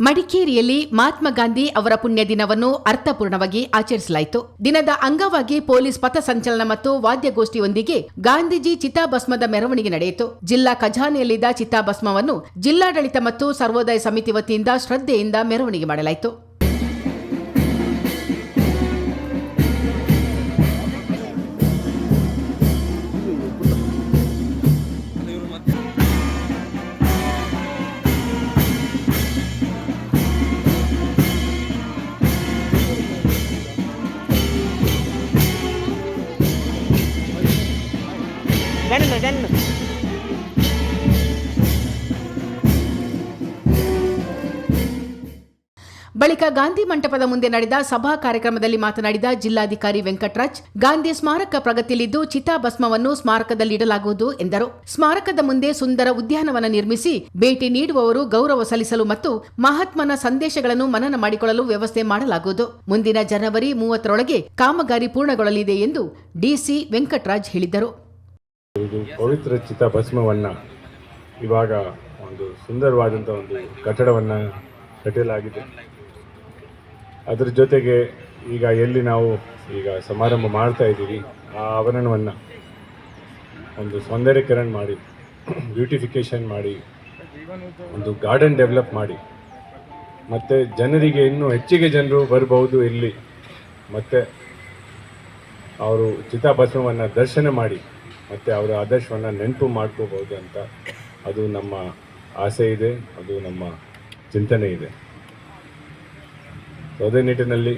ಮಡಿಕೇರಿಯಲ್ಲಿ ಮಹಾತ್ಮ ಗಾಂಧಿ ಅವರ ಪುಣ್ಯ ದಿನವನ್ನು ಅರ್ಥಪೂರ್ಣವಾಗಿ ಆಚರಿಸಲಾಯಿತು. ದಿನದ ಅಂಗವಾಗಿ ಪೊಲೀಸ್ ಪಥಸಂಚಲನ ಮತ್ತು ವಾದ್ಯಗೋಷ್ಠಿಯೊಂದಿಗೆ ಗಾಂಧೀಜಿ ಚಿತಾಭಸ್ಮದ ಮೆರವಣಿಗೆ ನಡೆಯಿತು. ಜಿಲ್ಲಾ ಖಜಾನೆಯಲ್ಲಿದ್ದ ಚಿತಾಭಸ್ಮವನ್ನು ಜಿಲ್ಲಾಡಳಿತ ಮತ್ತು ಸರ್ವೋದಯ ಸಮಿತಿ ವತಿಯಿಂದ ಶ್ರದ್ಧೆಯಿಂದ ಮೆರವಣಿಗೆ ಮಾಡಲಾಯಿತು. ಗಣ್ಣ ಗಣ್ಣು ಬಳಿಕ ಗಾಂಧಿ ಮಂಟಪದ ಮುಂದೆ ನಡೆದ ಸಭಾ ಕಾರ್ಯಕ್ರಮದಲ್ಲಿ ಮಾತನಾಡಿದ ಜಿಲ್ಲಾಧಿಕಾರಿ ವೆಂಕಟರಾಜ್, ಗಾಂಧಿ ಸ್ಮಾರಕ ಪ್ರಗತಿಯಲ್ಲಿದ್ದು ಚಿತಾಭಸ್ಮವನ್ನು ಸ್ಮಾರಕದಲ್ಲಿ ಇಡಲಾಗುವುದು ಎಂದರು. ಸ್ಮಾರಕದ ಮುಂದೆ ಸುಂದರ ಉದ್ಯಾನವನ ನಿರ್ಮಿಸಿ ಭೇಟಿ ನೀಡುವವರು ಗೌರವ ಸಲ್ಲಿಸಲು ಮತ್ತು ಮಹಾತ್ಮನ ಸಂದೇಶಗಳನ್ನು ಮನನ ಮಾಡಿಕೊಳ್ಳಲು ವ್ಯವಸ್ಥೆ ಮಾಡಲಾಗುವುದು. ಮುಂದಿನ ಜನವರಿ ಮೂವತ್ತರೊಳಗೆ ಕಾಮಗಾರಿ ಪೂರ್ಣಗೊಳ್ಳಲಿದೆ ಎಂದು ಡಿಸಿ ವೆಂಕಟರಾಜ್ ಹೇಳಿದರು. ಇದು ಪವಿತ್ರ ಚಿತಾಭಸ್ಮವನ್ನು ಇವಾಗ ಒಂದು ಸುಂದರವಾದಂಥ ಒಂದು ಕಟ್ಟಡವನ್ನು ಕಟ್ಟಲಾಗಿದೆ. ಅದರ ಜೊತೆಗೆ ಈಗ ಎಲ್ಲಿ ನಾವು ಈಗ ಸಮಾರಂಭ ಮಾಡ್ತಾ ಇದ್ದೀವಿ, ಆ ಆವರಣವನ್ನು ಒಂದು ಸೌಂದರ್ಯೀಕರಣ ಮಾಡಿ ಬ್ಯೂಟಿಫಿಕೇಷನ್ ಮಾಡಿ, ಒಂದು ಗಾರ್ಡನ್ ಡೆವಲಪ್ ಮಾಡಿ. ಮತ್ತು ಜನರಿಗೆ ಇನ್ನೂ ಹೆಚ್ಚಿಗೆ ಜನರು ಬರಬಹುದು ಇಲ್ಲಿ. ಮತ್ತು ಅವರು ಚಿತಾಭಸ್ಮವನ್ನು ದರ್ಶನ ಮಾಡಿ. ಮತ್ತು ಅವರ ಆದರ್ಶವನ್ನು ನೆನಪು ಮಾಡ್ಕೋಬಹುದು ಅಂತ ಅದು ನಮ್ಮ ಆಸೆ ಇದೆ, ಅದು ನಮ್ಮ ಚಿಂತನೆ ಇದೆ. ಅದೇ ನಿಟ್ಟಿನಲ್ಲಿ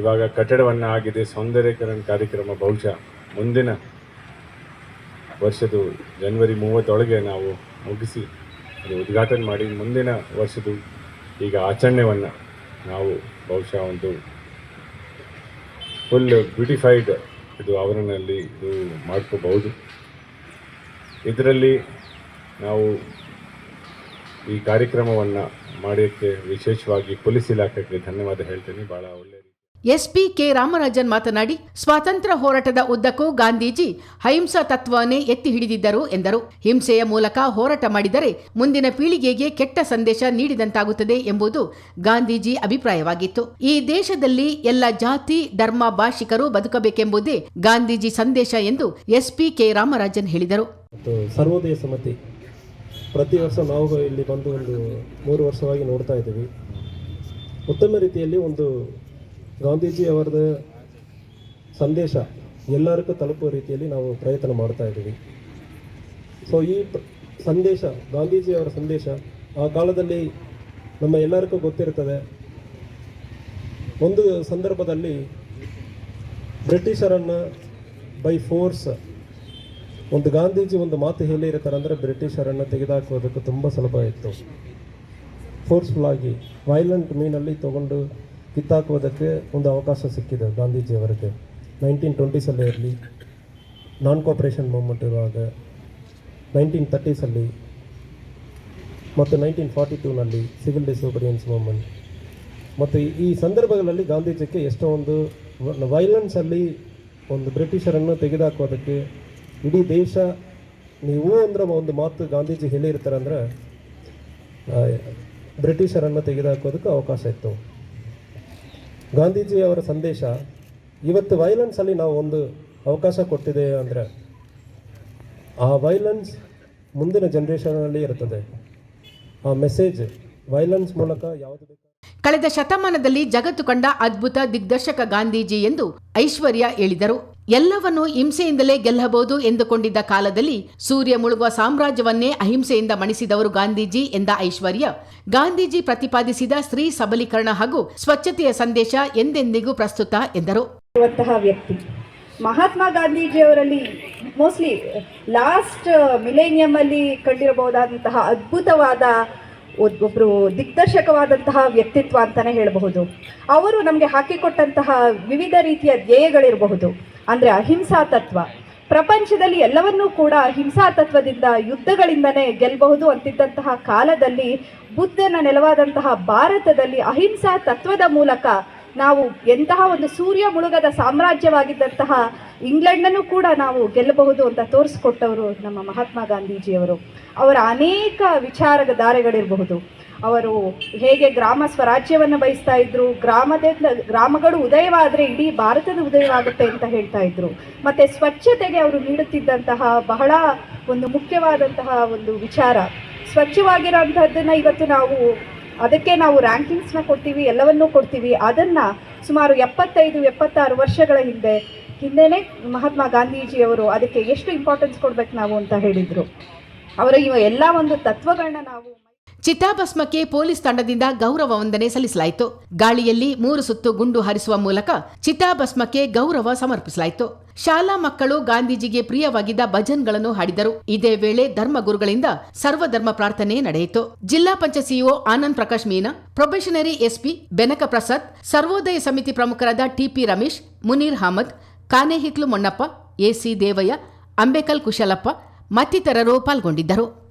ಇವಾಗ ಕಟ್ಟಡವನ್ನು ಆಗಿದೆ, ಸೌಂದರ್ಯಕರಣ ಕಾರ್ಯಕ್ರಮ ಬಹುಶಃ ಮುಂದಿನ ವರ್ಷದ ಜನವರಿ ಮೂವತ್ತೊಳಗೆ ನಾವು ಮುಗಿಸಿ ಅದು ಉದ್ಘಾಟನೆ ಮಾಡಿ, ಮುಂದಿನ ವರ್ಷದ ಈಗ ಆಚರಣೆಯನ್ನು ನಾವು ಬಹುಶಃ ಒಂದು ಫುಲ್ ಬ್ಯೂಟಿಫೈಡ್ ಇದು ಅವರನಲ್ಲಿ ಇದು ಮಾಡ್ಕೋಬಹುದು. ಇದರಲ್ಲಿ ನಾವು ಈ ಕಾರ್ಯಕ್ರಮವನ್ನು ಮಾಡೋಕ್ಕೆ ವಿಶೇಷವಾಗಿ ಪೊಲೀಸ್ ಇಲಾಖೆಗೆ ಧನ್ಯವಾದ ಹೇಳ್ತೀನಿ. ಭಾಳ ಒಳ್ಳೆಯ ಎಸ್ಪಿ ಕೆ ರಾಮರಾಜನ್ ಮಾತನಾಡಿ, ಸ್ವಾತಂತ್ರ್ಯ ಹೋರಾಟದ ಉದ್ದಕ್ಕೂ ಗಾಂಧೀಜಿ ಅಹಿಂಸಾ ತತ್ವವನ್ನೇ ಎತ್ತಿ ಹಿಡಿದಿದ್ದರು ಎಂದರು. ಹಿಂಸೆಯ ಮೂಲಕ ಹೋರಾಟ ಮಾಡಿದರೆ ಮುಂದಿನ ಪೀಳಿಗೆಗೆ ಕೆಟ್ಟ ಸಂದೇಶ ನೀಡಿದಂತಾಗುತ್ತದೆ ಎಂಬುದು ಗಾಂಧೀಜಿ ಅಭಿಪ್ರಾಯವಾಗಿತ್ತು. ಈ ದೇಶದಲ್ಲಿ ಎಲ್ಲ ಜಾತಿ, ಧರ್ಮ, ಭಾಷಿಕರು ಬದುಕಬೇಕೆಂಬುದೇ ಗಾಂಧೀಜಿ ಸಂದೇಶ ಎಂದು ಎಸ್ಪಿ ಕೆ ರಾಮರಾಜನ್ ಹೇಳಿದರು. ಸರ್ವೋದಯ ಸಮಿತಿ, ಪ್ರತಿ ವರ್ಷ ನಾವು ಇಲ್ಲಿ ಬಂದು ಒಂದು ಮೂರು ವರ್ಷವಾಗಿ ನೋಡ್ತಾ ಇದ್ದೀವಿ. ಉತ್ತಮ ರೀತಿಯಲ್ಲಿ ಒಂದು ಗಾಂಧೀಜಿ ಅವರದ ಸಂದೇಶ ಎಲ್ಲರಿಗೂ ತಲುಪುವ ರೀತಿಯಲ್ಲಿ ನಾವು ಪ್ರಯತ್ನ ಮಾಡ್ತಾ ಇದ್ದೀವಿ. ಸೊ ಈ ಸಂದೇಶ ಗಾಂಧೀಜಿ ಅವರ ಸಂದೇಶ ಆ ಕಾಲದಲ್ಲಿ ನಮ್ಮ ಎಲ್ಲರಿಗೂ ಗೊತ್ತಿರ್ತದೆ ಒಂದು ಸಂದರ್ಭದಲ್ಲಿ ಬ್ರಿಟಿಷರನ್ನು ಬೈ ಫೋರ್ಸ್ ಒಂದು ಗಾಂಧೀಜಿ ಒಂದು ಮಾತು ಹೇಳಿರ್ತಾರೆ ಅಂದರೆ ಬ್ರಿಟಿಷರನ್ನು ತೆಗೆದುಹಾಕೋದಕ್ಕೆ ತುಂಬ ಸುಲಭ ಇತ್ತು. ಫೋರ್ಸ್ಫುಲ್ ಆಗಿ ವೈಲೆಂಟ್ ಮೀನಲ್ಲಿ ತಗೊಂಡು ಕಿತ್ತಾಕುವುದಕ್ಕೆ ಒಂದು ಅವಕಾಶ ಸಿಕ್ಕಿದೆ ಗಾಂಧೀಜಿಯವರಿಗೆ. ನೈನ್ಟೀನ್ ಟ್ವೆಂಟೀಸಲ್ಲೇ ಇರಲಿ ನಾನ್ ಕೋಪರೇಷನ್ ಮೂಮೆಂಟ್ ಇರುವಾಗ ನೈನ್ಟೀನ್ ತರ್ಟೀಸಲ್ಲಿ ಮತ್ತು ನೈನ್ಟೀನ್ ಫಾರ್ಟಿ ಟೂನಲ್ಲಿ ಸಿವಿಲ್ ಡಿಸೋಬಿಡಿಯನ್ಸ್ ಮೂಮೆಂಟ್ ಮತ್ತು ಈ- ಸಂದರ್ಭಗಳಲ್ಲಿ ಗಾಂಧೀಜಿಗೆ ಎಷ್ಟೋ ಒಂದು ವೈಲೆನ್ಸಲ್ಲಿ ಒಂದು ಬ್ರಿಟಿಷರನ್ನು ತೆಗೆದುಹಾಕೋದಕ್ಕೆ ಇಡೀ ದೇಶ, ನೀವು ಅಂದ್ರೆ ಒಂದು ಮಾತು ಗಾಂಧೀಜಿ ಹೇಳಿರ್ತಾರೆ ಅಂದ್ರೆ ಬ್ರಿಟಿಷರನ್ನು ತೆಗೆದುಹಾಕೋದಕ್ಕೆ ಅವಕಾಶ ಇತ್ತು. ಗಾಂಧೀಜಿ ಅವರ ಸಂದೇಶ, ಇವತ್ತು ವೈಲೆನ್ಸಲ್ಲಿ ನಾವು ಒಂದು ಅವಕಾಶ ಕೊಟ್ಟಿದೆ ಅಂದರೆ, ಆ ವೈಲೆನ್ಸ್ ಮುಂದಿನ ಜನ್ರೇಷನಲ್ಲಿ ಇರುತ್ತದೆ. ಆ ಮೆಸೇಜ್ ವೈಲೆನ್ಸ್ ಮೂಲಕ ಯಾವುದು ಕಳೆದ ಶತಮಾನದಲ್ಲಿ ಜಗತ್ತು ಕಂಡ ಅದ್ಭುತ ದಿಗ್ದರ್ಶಕ ಗಾಂಧೀಜಿ ಎಂದು ಐಶ್ವರ್ಯ ಹೇಳಿದರು. ಎಲ್ಲವನ್ನೂ ಹಿಂಸೆಯಿಂದಲೇ ಗೆಲ್ಲಬಹುದು ಎಂದುಕೊಂಡಿದ್ದ ಕಾಲದಲ್ಲಿ ಸೂರ್ಯ ಮುಳುಗುವ ಸಾಮ್ರಾಜ್ಯವನ್ನೇ ಅಹಿಂಸೆಯಿಂದ ಮಣಿಸಿದವರು ಗಾಂಧೀಜಿ ಎಂದ ಐಶ್ವರ್ಯ. ಗಾಂಧೀಜಿ ಪ್ರತಿಪಾದಿಸಿದ ಸ್ತ್ರೀ ಸಬಲೀಕರಣ ಹಾಗೂ ಸ್ವಚ್ಛತೆಯ ಸಂದೇಶ ಎಂದೆಂದಿಗೂ ಪ್ರಸ್ತುತ ಎಂದರು. ವ್ಯಕ್ತಿ. ಮಹಾತ್ಮ ಗಾಂಧೀಜಿಯವರಲ್ಲಿ ಮೋಸ್ಟ್ಲಿ ಲಾಸ್ಟ್ ಮಿಲೇನಿಯಂ ಅಲ್ಲಿ ಕಂಡಿರಬಹುದಾದಂತಹ ಅದ್ಭುತವಾದ ಒಬ್ಬರು ದಿಗ್ದರ್ಶಕವಾದಂತಹ ವ್ಯಕ್ತಿತ್ವ ಅಂತಾನೆ ಹೇಳಬಹುದು. ಅವರು ನಮಗೆ ಹಾಕಿಕೊಟ್ಟಂತಹ ವಿವಿಧ ರೀತಿಯ ಧ್ಯೇಯಗಳಿರಬಹುದು. ಅಂದರೆ ಅಹಿಂಸಾ ತತ್ವ. ಪ್ರಪಂಚದಲ್ಲಿ ಎಲ್ಲವನ್ನೂ ಕೂಡ ಹಿಂಸಾ ತತ್ವದಿಂದ, ಯುದ್ಧಗಳಿಂದನೇ ಗೆಲ್ಲಬಹುದು ಅಂತಿದ್ದಂತಹ ಕಾಲದಲ್ಲಿ ಬುದ್ಧನ ನೆಲವಾದಂತಹ ಭಾರತದಲ್ಲಿ ಅಹಿಂಸಾ ತತ್ವದ ಮೂಲಕ ನಾವು ಎಂತಹ ಒಂದು ಸೂರ್ಯ ಮುಳುಗದ ಸಾಮ್ರಾಜ್ಯವಾಗಿದ್ದಂತಹ ಇಂಗ್ಲೆಂಡನ್ನು ಕೂಡ ನಾವು ಗೆಲ್ಲಬಹುದು ಅಂತ ತೋರಿಸ್ಕೊಟ್ಟವರು ನಮ್ಮ ಮಹಾತ್ಮ ಗಾಂಧೀಜಿಯವರು. ಅವರ ಅನೇಕ ವಿಚಾರದ ಧಾರೆಗಳಿರಬಹುದು ಅವರು ಹೇಗೆ ಗ್ರಾಮ ಸ್ವರಾಜ್ಯವನ್ನು ಬಯಸ್ತಾ ಇದ್ರು? ಗ್ರಾಮದ ಗ್ರಾಮಗಳು ಉದಯವಾದರೆ ಇಡೀ ಭಾರತದ ಉದಯವಾಗುತ್ತೆ ಅಂತ ಹೇಳ್ತಾ ಇದ್ರು. ಮತ್ತೆ ಸ್ವಚ್ಛತೆಗೆ ಅವರು ನೀಡುತ್ತಿದ್ದಂತಹ ಬಹಳ ಒಂದು ಮುಖ್ಯವಾದಂತಹ ಒಂದು ವಿಚಾರ. ಸ್ವಚ್ಛವಾಗಿರೋಂಥದ್ದನ್ನು ಇವತ್ತು ನಾವು, ಅದಕ್ಕೆ ನಾವು ರ್ಯಾಂಕಿಂಗ್ಸ್ನ ಕೊಡ್ತೀವಿ, ಎಲ್ಲವನ್ನೂ ಕೊಡ್ತೀವಿ. ಅದನ್ನು ಸುಮಾರು ಎಪ್ಪತ್ತೈದು, ಎಪ್ಪತ್ತಾರು ವರ್ಷಗಳ ಹಿಂದೆ, ಹಿಂದೆನೇ ಮಹಾತ್ಮ ಗಾಂಧೀಜಿಯವರು ಅದಕ್ಕೆ ಎಷ್ಟು ಇಂಪಾರ್ಟೆನ್ಸ್ ಕೊಡ್ಬೇಕು ನಾವು ಅಂತ ಹೇಳಿದರು. ಅವರ ಇವ ಎಲ್ಲ ಒಂದು ತತ್ವಗಳನ್ನ ನಾವು ಚಿತಾಭಸ್ಮಕ್ಕೆ ಪೊಲೀಸ್ ತಂಡದಿಂದ ಗೌರವ ವಂದನೆ ಸಲ್ಲಿಸಲಾಯಿತು. ಗಾಳಿಯಲ್ಲಿ ಮೂರು ಸುತ್ತು ಗುಂಡು ಹಾರಿಸುವ ಮೂಲಕ ಚಿತಾಭಸ್ಮಕ್ಕೆ ಗೌರವ ಸಮರ್ಪಿಸಲಾಯಿತು. ಶಾಲಾ ಮಕ್ಕಳು ಗಾಂಧೀಜಿಗೆ ಪ್ರಿಯವಾಗಿದ್ದ ಭಜನ್ಗಳನ್ನು ಹಾಡಿದರು. ಇದೇ ವೇಳೆ ಧರ್ಮಗುರುಗಳಿಂದ ಸರ್ವಧರ್ಮ ಪ್ರಾರ್ಥನೆ ನಡೆಯಿತು. ಜಿಲ್ಲಾ ಪಂಚ CEO Anand Prakash Meena, probationary SP Benaka Prasad, Sarvodaya Samiti ಪ್ರಮುಖರಾದ ಟಿಪಿ ರಮೇಶ್, ಮುನೀರ್ ಅಹಮದ್, ಕಾನೇಹಿತ್ಲು ಮೊಣ್ಣಪ್ಪ, ಎಸಿ ದೇವಯ್ಯ, ಅಂಬೇಕಲ್ ಕುಶಲಪ್ಪ ಮತ್ತಿತರರು ಪಾಲ್ಗೊಂಡಿದ್ದರು.